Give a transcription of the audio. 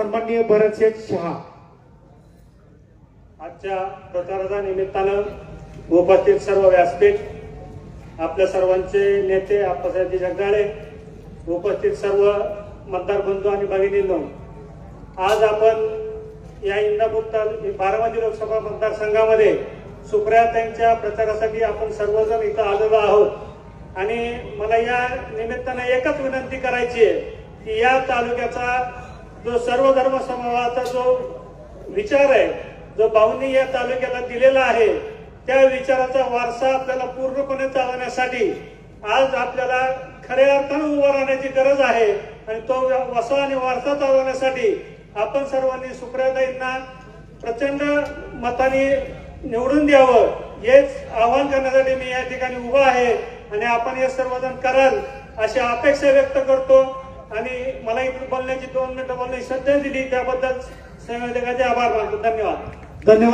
सन्माननीय भरतशेठ शहा. आजच्या प्रचाराच्या निमित्तानं उपस्थित सर्व व्यासपीठ आपल्या सर्वांचे नेते आप्पासाहेबजी जगदाळे उपस्थित सर्व मतदार बंधू आणि भगिनींनो आज आपण या इंदापूर तालु बारामती लोकसभा मतदारसंघामध्ये सुप्रियाताईंच्या प्रचारासाठी आपण सर्वजण इथं आलेलो आहोत. आणि मला या निमित्तानं एकच विनंती करायची आहे की या तालुक्याचा जो सर्व धर्म समूहाचा जो विचार आहे जो भाऊंनी या तालुक्याला दिलेला आहे त्या विचाराचा वारसा आपल्याला पूर्णपणे चालवण्यासाठी आज आपल्याला खऱ्या अर्थानं उभं राहण्याची गरज आहे आणि तो वसा आणि वारसा चालवण्यासाठी आपण सर्वांनी सुप्रियाताईंना प्रचंड मताने निवडून द्यावं हेच आवाहन करण्यासाठी मी या ठिकाणी उभा आहे आणि आपण हे सर्वजण कराल अशी अपेक्षा व्यक्त करतो. आणि मला इथून बोलण्याची दोन मिनिटं बोलण्याची संधी दिली त्याबद्दल संयोजकाचे आभार मानतो. धन्यवाद. धन्यवाद.